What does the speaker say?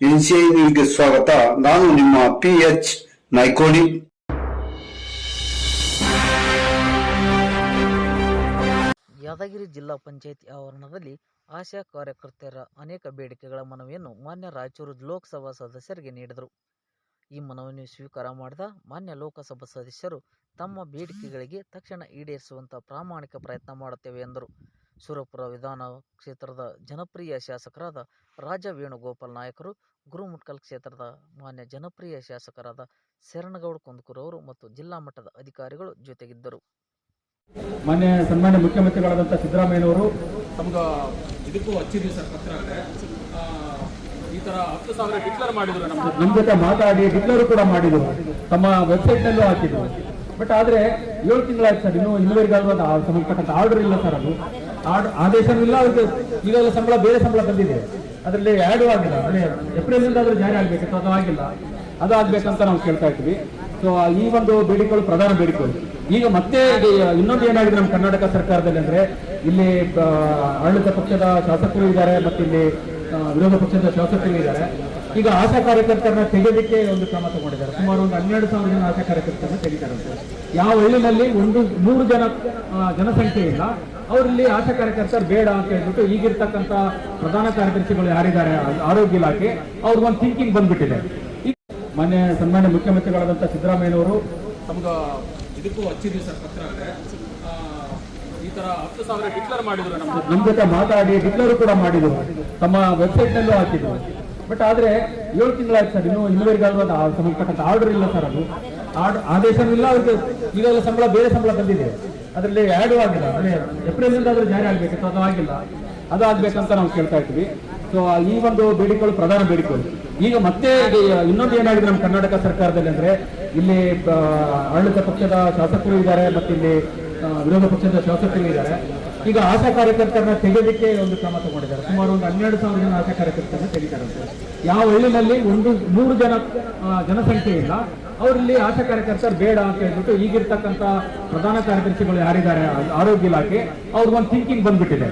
NCI ನ್ಯೂಸ್ಗೆ ಸ್ವಾಗತ. ನಾನು ನಿಮ್ಮ ಪಿ ಎಚ್ ನೈಕೋಡಿ ಯಾದಗಿರಿ ಜಿಲ್ಲಾ ಪಂಚಾಯತಿ ಆವರಣದಲ್ಲಿ ಆಶಾ ಕಾರ್ಯಕರ್ತೆಯರ ಅನೇಕ ಬೇಡಿಕೆಗಳ ಮನವಿಯನ್ನು ಮಾನ್ಯ ರಾಯಚೂರು ಲೋಕಸಭಾ ಸದಸ್ಯರಿಗೆ ನೀಡಿದರು. ಈ ಮನವಿಯನ್ನು ಸ್ವೀಕಾರ ಮಾಡಿದ ಮಾನ್ಯ ಲೋಕಸಭಾ ಸದಸ್ಯರು ತಮ್ಮ ಬೇಡಿಕೆಗಳಿಗೆ ತಕ್ಷಣ ಈಡೇರಿಸುವಂತ ಪ್ರಾಮಾಣಿಕ ಪ್ರಯತ್ನ ಮಾಡುತ್ತೇವೆ ಎಂದರು. ಸುರಪುರ ವಿಧಾನ ಕ್ಷೇತ್ರದ ಜನಪ್ರಿಯ ಶಾಸಕರಾದ ರಾಜ ವೇಣುಗೋಪಾಲ್ ನಾಯಕರು ಗುರುಮುಟ್ಕಲ್ ಕ್ಷೇತ್ರದ ಮಾನ್ಯ ಜನಪ್ರಿಯ ಶಾಸಕರಾದ ಶರಣಗೌಡ ಕುಂದಕೂರು ಅವರು ಮತ್ತು ಜಿಲ್ಲಾ ಮಟ್ಟದ ಅಧಿಕಾರಿಗಳು ಜೊತೆಗಿದ್ದರು. ಮಾನ್ಯ ಸನ್ಮಾನ್ಯ ಮುಖ್ಯಮಂತ್ರಿಗಳಾದಂಥ ಸಿದ್ದರಾಮಯ್ಯನವರು ತಮ್ಗೆ ಇದಕ್ಕೂ ಹಚ್ಚಿದ್ವಿ ಸರ್ ಪತ್ರ ಆ, ಈ ತರ ಹತ್ತು ಸಾವಿರ ಡಿಕ್ಲೇರ್ ಮಾಡಿದ್ರು ನಮ್ಮ ಜೊತೆ ಮಾತಾಡಿ ಡಿಕ್ಲೇರ್ ಕೂಡ ಮಾಡಿದ್ರು. ತಮ್ಮ ವೆಬ್ಸೈಟ್ ನಲ್ಲೂ ಹಾಕಿದ್ರು. ಬಟ್ ಆದ್ರೆ ಏಳು ತಿಂಗಳಾಯ್ತು ಸರ್ ಇನ್ನೂ ಆ ಸಂಬಂಧಪಟ್ಟಂತ ಆರ್ಡರ್ ಇಲ್ಲ ಸರ್ ಅದು. ಇಲ್ಲ ಅವ್ರಿಗೆ ಈಗಾಗಲೇ ಸಂಬಳ, ಬೇರೆ ಸಂಬಳ ಬಂದಿದೆ. ಅದರಲ್ಲಿ ಆ್ಯಡು ಆಗಿಲ್ಲ. ಅಂದ್ರೆ ಏಪ್ರಿಲ್ ಆದ್ರೂ ಜಾರಿ ಆಗಬೇಕು ಅದು ಆಗಿಲ್ಲ. ಅದು ಆಗ್ಬೇಕಂತ ನಾವು ಕೇಳ್ತಾ ಇದ್ವಿ ಸೊ ಈ ಒಂದು ಬೇಡಿಕೆಗಳು, ಪ್ರಧಾನ ಬೇಡಿಕೆಗಳು. ಈಗ ಮತ್ತೆ ಇನ್ನೊಂದು ಏನಾಗಿದೆ ನಮ್ಮ ಕರ್ನಾಟಕ ಸರ್ಕಾರದಲ್ಲಿ ಅಂದ್ರೆ, ಇಲ್ಲಿ ಆಡಳಿತ ಪಕ್ಷದ ಶಾಸಕರು ಇದ್ದಾರೆ, ಮತ್ತೆ ಇಲ್ಲಿ ವಿರೋಧ ಪಕ್ಷದ ಶಾಸಕರು ಇದ್ದಾರೆ. ಈಗ ಆಶಾ ಕಾರ್ಯಕರ್ತರನ್ನ ತೆಗೆಯೋದಕ್ಕೆ ಒಂದು ಕ್ರಮ ತಗೊಂಡಿದ್ದಾರೆ. ಸುಮಾರು ಒಂದು ಹನ್ನೆರಡು ಸಾವಿರ ಜನ ಆಶಾ ಕಾರ್ಯಕರ್ತರನ್ನ ತೆಗಿತಾರೆ ಯಾವ ಹಳ್ಳಿನಲ್ಲಿ ಒಂದು ನೂರು ಜನ ಜನಸಂಖ್ಯೆ ಇಲ್ಲ. ಅವರಲ್ಲಿ ಆಶಾ ಕಾರ್ಯಕರ್ತರು ಬೇಡ ಅಂತ ಹೇಳ್ಬಿಟ್ಟು ಈಗಿರ್ತಕ್ಕಂಥ ಪ್ರಧಾನ ಕಾರ್ಯದರ್ಶಿಗಳು ಯಾರಿದ್ದಾರೆ, ಆರೋಗ್ಯ ಇಲಾಖೆ ಅವ್ರಿಗೊಂದು ಥಿಂಕಿಂಗ್ ಬಂದ್ಬಿಟ್ಟಿದೆ. ಮೊನ್ನೆ ಮಾನ್ಯ ಸನ್ಮಾನ್ಯ ಮುಖ್ಯಮಂತ್ರಿಗಳಾದಂಥ ಸಿದ್ದರಾಮಯ್ಯನವರು ತಮ್ಗೆ ಇದಕ್ಕೂ ಹಚ್ಚಿದ್ವಿ ಸರ್ ಪತ್ರ ಈ ತರ ಹತ್ತು ಸಾವಿರ ಡಿಕ್ಲೇರ್ ಮಾಡಿದ್ರು ನಮ್ಮ ಜೊತೆ. ಮಾತಾಡಿ, ಡಿಕ್ಲೇರ್ ಕೂಡ ಮಾಡಿದ್ರು. ತಮ್ಮ ವೆಬ್ಸೈಟ್ ನಲ್ಲೂ ಹಾಕಿದ್ರು. ಬಟ್ ಆದ್ರೆ ಏಳು ತಿಂಗಳಾಯ್ತು ಸರ್, ಇನ್ನೂ ಆ ಸಂಬಂಧಪಟ್ಟಂತ ಆರ್ಡರ್ ಇಲ್ಲ ಸರ್ ಅದು. ಆರ್ಡರ್ ಆದೇಶನೂ ಇಲ್ಲ ಅವ್ರಿಗೆ ಸಂಬಳ, ಬೇರೆ ಸಂಬಳ ಬಂದಿದೆ. ಅದರಲ್ಲಿ ಆ್ಯಡೂ ಆಗಿಲ್ಲ. ಅಂದ್ರೆ ಏಪ್ರಿಲ್ ಆದ್ರೂ ಜಾರಿ ಆಗ್ಬೇಕಿತ್ತು ಅದು ಆಗಿಲ್ಲ. ಅದು ಆಗ್ಬೇಕಂತ ನಾವು ಕೇಳ್ತಾ ಇದ್ವಿ. ಸೊ, ಈ ಒಂದು ಬೇಡಿಕೆಗಳು ಪ್ರಧಾನ ಬೇಡಿಕೆಗಳು. ಈಗ ಮತ್ತೆ ಇನ್ನೊಂದು ಏನಾಗಿದೆ ನಮ್ಮ ಕರ್ನಾಟಕ ಸರ್ಕಾರದಲ್ಲಿ ಅಂದ್ರೆ, ಇಲ್ಲಿ ಆಡಳಿತ ಪಕ್ಷದ ಶಾಸಕರು ಇದ್ದಾರೆ ಮತ್ತೆ ಇಲ್ಲಿ ವಿರೋಧ ಪಕ್ಷದ ಶಾಸಕರು ಇದ್ದಾರೆ. ಈಗ ಆಶಾ ಕಾರ್ಯಕರ್ತರನ್ನ ತೆಗೆಯಲಿಕ್ಕೆ ಒಂದು ಕ್ರಮ ತಗೊಂಡಿದ್ದಾರೆ. ಸುಮಾರು ಒಂದು ಹನ್ನೆರಡು ಸಾವಿರ ಜನ ಆಶಾ ಕಾರ್ಯಕರ್ತರನ್ನ ತೆಗಿತಾರೆ ಯಾವ ಹಳ್ಳಿನಲ್ಲಿ ಒಂದು ನೂರು ಜನ ಜನಸಂಖ್ಯೆ ಇಲ್ಲ. ಅವರಲ್ಲಿ ಆಶಾ ಕಾರ್ಯಕರ್ತರು ಬೇಡ ಅಂತ ಹೇಳ್ಬಿಟ್ಟು ಈಗಿರ್ತಕ್ಕಂಥ ಪ್ರಧಾನ ಕಾರ್ಯದರ್ಶಿಗಳು ಯಾರಿದ್ದಾರೆ ಆರೋಗ್ಯ ಇಲಾಖೆ ಅವ್ರಿಗೊಂದು ಥಿಂಕಿಂಗ್ ಬಂದ್ಬಿಟ್ಟಿದೆ.